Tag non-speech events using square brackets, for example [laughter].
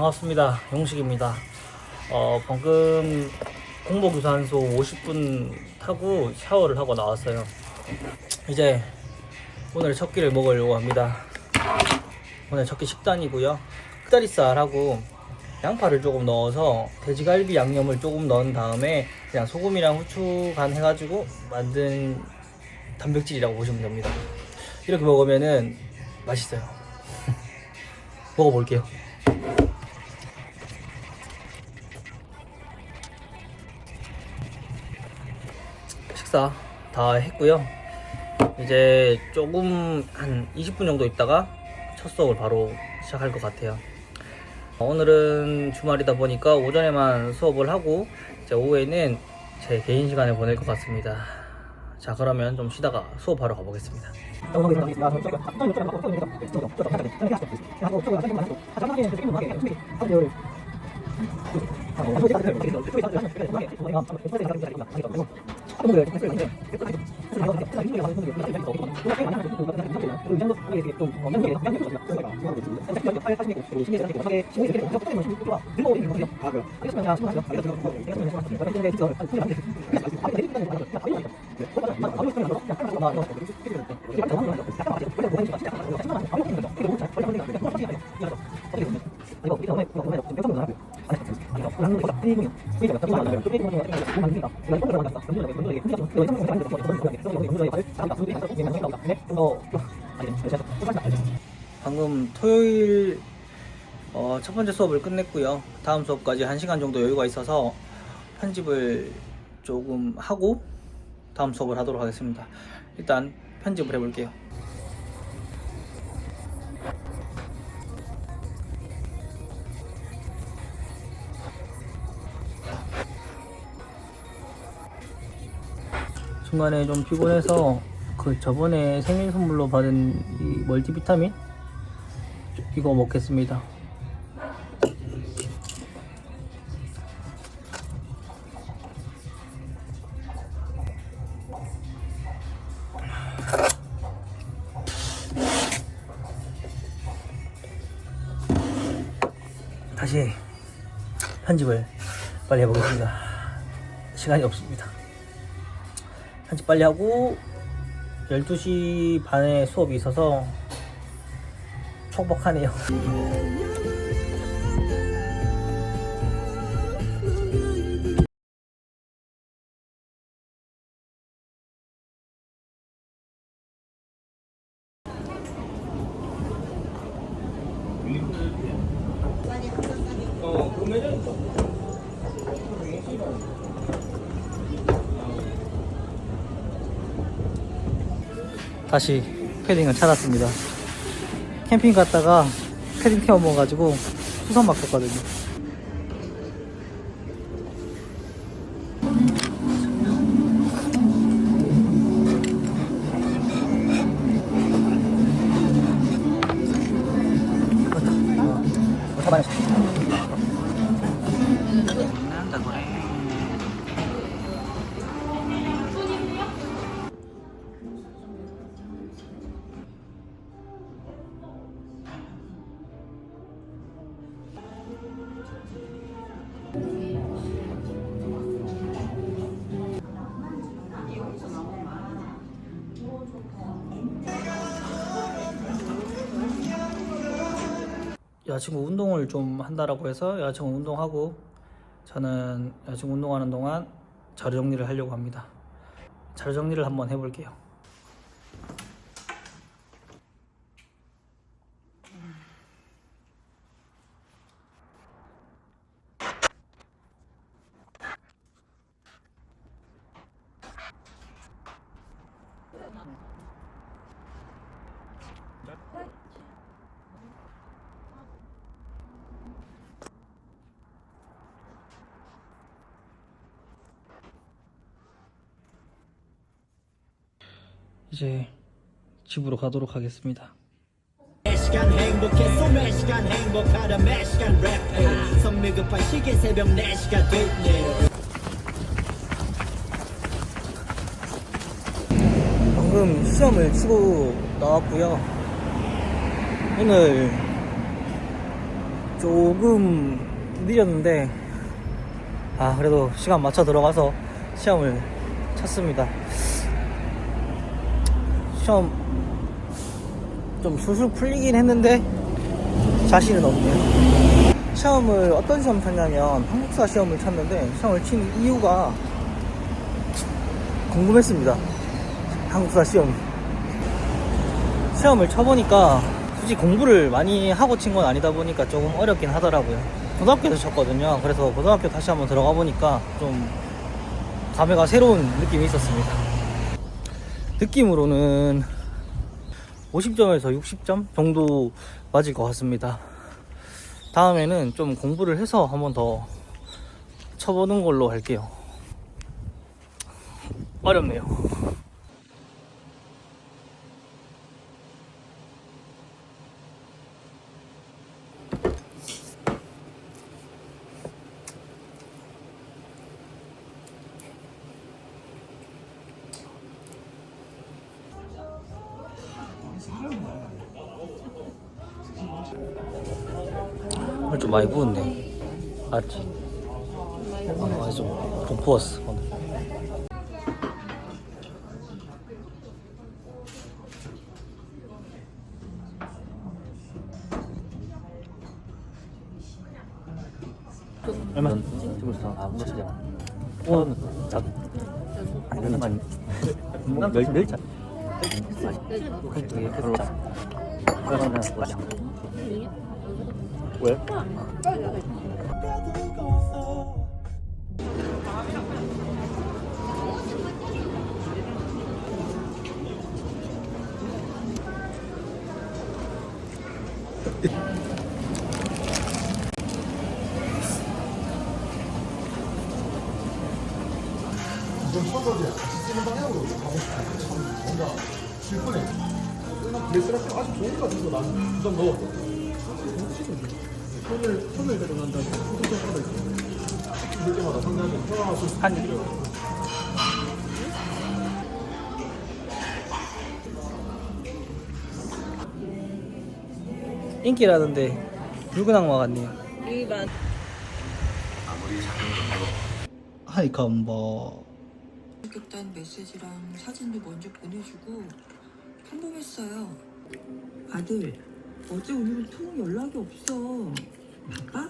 반갑습니다. 용식입니다. 어, 방금 공복유산소 50분 타고 샤워를 하고 나왔어요. 이제 오늘 첫 끼를 먹으려고 합니다. 오늘 첫 끼 식단이고요. 흑다리살하고 양파를 조금 넣어서 돼지갈비 양념을 조금 넣은 다음에 그냥 소금이랑 후추 간 해가지고 만든 단백질이라고 보시면 됩니다. 이렇게 먹으면은 맛있어요. [laughs] 먹어볼게요. 식사 다 했고요. 이제 조금 한 20분 정도 있다가 첫 수업을 바로 시작할 것 같아요. 오늘은 주말이다 보니까 오전에만 수업을 하고 이제 오후에는 제 개인 시간을 보낼 것 같습니다. 자 그러면 좀 쉬다가 수업하러 가보겠습니다. 아그래요 방금 토요일 어, 첫 번째 수업을 끝냈고요. 다음 수업까지 1시간 정도 여유가 있어서 편집을 조금 하고 다음 수업을 하도록 하겠습니다. 일단 편집을 해볼게요. 중간에 좀 피곤해서 그 저번에 생일 선물로 받은 이 멀티비타민 이거 먹겠습니다. 다시 편집을 빨리 해보겠습니다. 시간이 없습니다. 편집 빨리 하고 12시 반에 수업이 있어서 촉박하네요. 다시 패딩을 찾았습니다. 캠핑 갔다가 패딩 태워 먹어가지고 수선 바꿨거든요. 여자친구 운동을 좀 한다라고 해서 여자친구 운동하고 저는 여자친구 운동하는 동안 자료 정리를 하려고 합니다. 자료 정리를 한번 해볼게요. 이제 집으로 가도록 하겠습니다. 시간 행복했어 매 시간 행복하다 매 시간 랩해 성미 급한 시계 새벽 4시가 됐네 방금 시험을 치고 나왔고요. 오늘 조금 늦었는데 아 그래도 시간 맞춰 들어가서 시험을 쳤습니다 시험 좀 술술 풀리긴 했는데 자신은 없네요 시험을 어떤 시험 쳤냐면 한국사 시험을 쳤는데 시험을 친 이유가 궁금했습니다 한국사 시험이 시험을 쳐보니까 굳이 공부를 많이 하고 친 건 아니다 보니까 조금 어렵긴 하더라고요. 고등학교에서 쳤거든요. 그래서 고등학교 다시 한번 들어가 보니까 좀 감회가 새로운 느낌이 있었습니다. 느낌으로는 50점에서 60점 정도 맞을 것 같습니다. 다음에는 좀 공부를 해서 한번 더 쳐보는 걸로 할게요. 어렵네요. 좀 많이 부었네. 맞지? 아, 아주 좀 돋부었어, 오늘. 얼마? 지금 아, 무엇이냐? 뭐, 멸, 멸자. 그게 별로. 그러면은, 뭐야? 왜? 이전 서버를 같이 쓰는 방향으로 가고 싶어. 참 뭔가. 그냥 레스라스 아주 좋은 거 같아서 나는 부담 넣었거든. 손을 손을 대고 난 다음에 손톱 하나 있어. 이럴 때마다 평화가 쏠한 인기라는데 붉은 악마 같네요. 하이컴버 그딴 메시지랑 사진도 먼저 보내주고 평범했어요. 아들, 어제 오늘은 통 연락이 없어. 바빠?